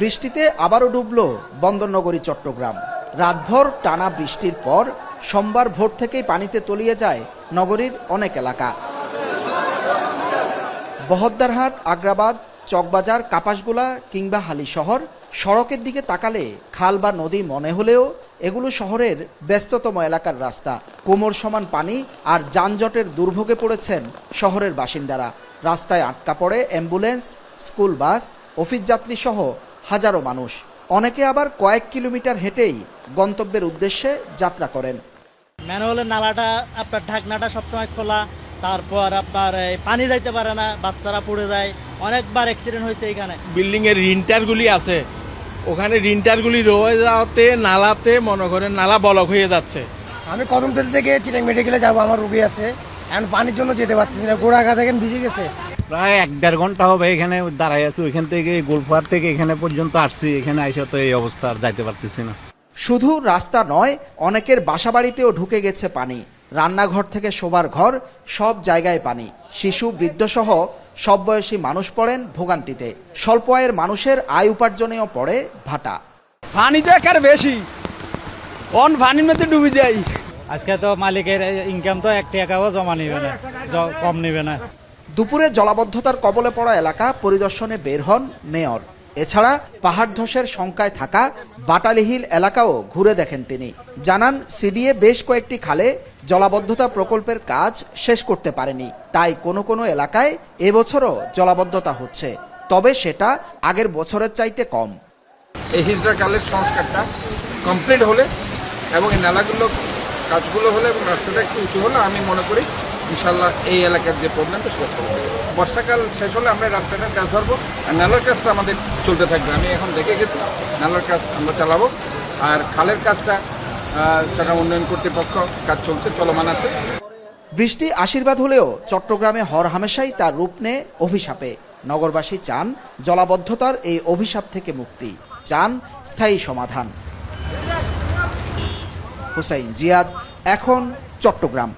বৃষ্টিতে আবারও ডুবল বন্দরনগরী, চট্টগ্রাম। রাতভর টানা বৃষ্টির পর সোমবার ভোর থেকেই পানিতে তলিয়ে যায় নগরীর অনেক এলাকা। বহদ্দারহাট, আগ্রাবাদ, চকবাজার, কাপাসগোলা কিংবা হালি শহর সড়কের দিকে তাকালে খাল বা নদী মনে হলেও এগুলো শহরের ব্যস্ততম এলাকার রাস্তা। কোমর সমান পানি আর যানজটের দুর্ভোগে পড়েছেন শহরের বাসিন্দারা। রাস্তায় আটকা পড়ে অ্যাম্বুলেন্স, স্কুল বাস, অফিস যাত্রী সহ হাজারো মানুষ। অনেকে আবার কয়েক কিলোমিটার হেঁটেই গন্তব্যের উদ্দেশ্যে যাত্রা করেন। ম্যানুয়ালের নালাটা আপনার ঢাকনাটা সবসময় খোলা তারপর আপনার পানি যাইতে পারে না বাচ্চারা পড়ে যায়। অনেকবার অ্যাক্সিডেন্ট হয়েছে এখানে বিল্ডিং এর রিন্টারগুলি আছে। ওখানে রিন্টারগুলি রয়ে যাওয়াতে নালাতে মনে করেন নালা বলক হয়ে যাচ্ছে। আমি কদমতলি থেকে চিটাং মেডিকেলে যাব আমার রোগী আছে। এখন পানির জন্য যেতে পারতেছি না গোড়াঘা দেখেন ভিজে গেছে। প্রায় এক দেড় ঘণ্টা হবে এখানে দাঁড়াই আছি। ওইখান থেকে গোলফার থেকে এখানে পর্যন্ত আসছি। এখানে আইসা তো এই অবস্থা আর যাইতে পারতেছি না। শুধু রাস্তা নয় অনেকের বাসাবাড়িতেও ঢুকে গেছে পানি। রান্নাঘর থেকে শোবার ঘর সব জায়গায় পানি। শিশু বৃদ্ধসহ সব বয়সী মানুষ পড়েন ভোগান্তিতে। স্বল্প আয়ের মানুষের আয় উপার্জনেও পড়ে ভাটা। পানি তো একার বেশি। অন পানির মধ্যে ডুবে যাই আজকে তো মালিকের ইনকাম তো এক টাকাও জমা নেবে না কম নেবে না। দুপুরে জলাবদ্ধতার কবলে পড়া এলাকা পরিদর্শনে বের হন মেয়র। এছাড়া পাহাড় ধসের শঙ্কায় থাকা বাটালিহিল এলাকাও ঘুরে দেখেন তিনি। জানান, সিডিএ বেশ কয়েকটি খালে জলাবদ্ধতা প্রকল্পের কাজ শেষ করতে পারেনি। তাই কোনো কোনো এলাকায় এবছরও জলাবদ্ধতা হচ্ছে। তবে সেটা আগের বছরের চাইতে কম। এই হিজড়া কালের সংস্কারটা কমপ্লিট হলে এবং এই নালাগুলো কাজগুলো হলে এবং রাস্তাটা একটু উঁচু হলে আমি মনে করি ইনশাল্লাহ এই এলাকার যে প্রবলেমটা সেটা সলভ হয়ে বর্ষাকাল শেষ হলে আমরা রাস্তাটার কাজ ধরবো। আর নালার কাজটা আমাদের চলতে থাকবে। আমি এখন দেখে গেছি, নালার কাজ আমরা চালাবো। আর খালের কাজটা চট্টগ্রাম উন্নয়ন কর্তৃপক্ষ কাজ চলছে, চলমান আছে। বৃষ্টি আশীর্বাদ হলেও চট্টগ্রামে হর হামেশাই তার রূপ নেয় অভিশাপে। নগরবাসী চান জলাবদ্ধতার এই অভিশাপ থেকে মুক্তি। চান স্থায়ী সমাধান। হুসাইন জিয়াদ, এখন চট্টগ্রাম।